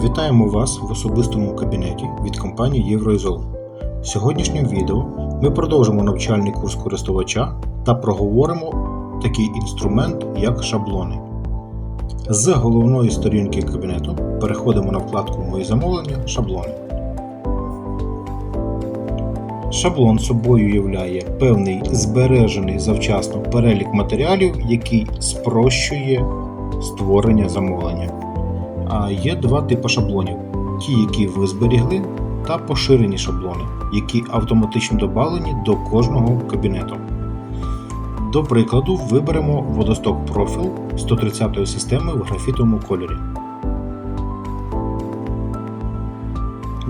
Вітаємо вас в особистому кабінеті від компанії Євроізол. В сьогоднішньому відео ми продовжимо навчальний курс користувача та проговоримо такий інструмент, як шаблони. З головної сторінки кабінету переходимо на вкладку Мої замовлення шаблони. Шаблон собою являє певний збережений завчасно перелік матеріалів, який спрощує створення замовлення. Є два типи шаблонів: ті, які ви зберігли, та поширені шаблони, які автоматично додавлені до кожного кабінету. До прикладу, виберемо водосток профіл 130 системи в графітовому кольорі.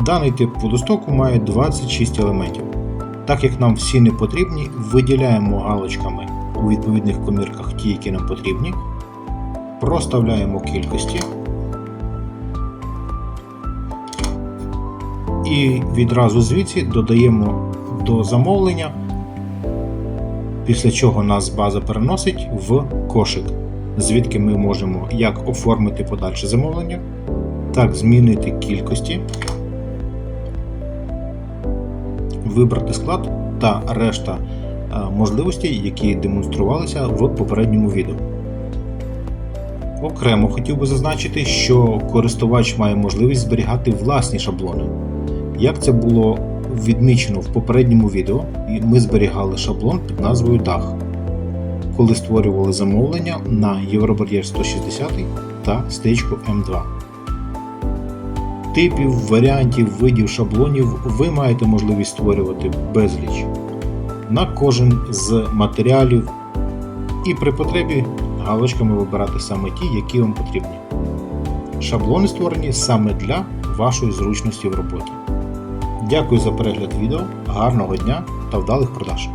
Даний тип водостоку має 26 елементів. Так як нам всі не потрібні, виділяємо галочками у відповідних комірках ті, які нам потрібні, проставляємо кількості і відразу звідси додаємо до замовлення, після чого нас база переносить в кошик, звідки ми можемо як оформити подальше замовлення, так змінити кількості, вибрати склад та решта е, можливостей, які демонструвалися в попередньому відео. Окремо хотів би зазначити, що користувач має можливість зберігати власні шаблони. Як це було відмічено в попередньому відео, ми зберігали шаблон під назвою DAG, коли створювали замовлення на Євробар'єр 160 та стичку М2. Типів, варіантів, видів шаблонів ви маєте можливість створювати безліч на кожен з матеріалів і при потребі галочками вибирати саме ті, які вам потрібні. Шаблони створені саме для вашої зручності в роботі. Дякую за перегляд відео, гарного дня та вдалих продаж!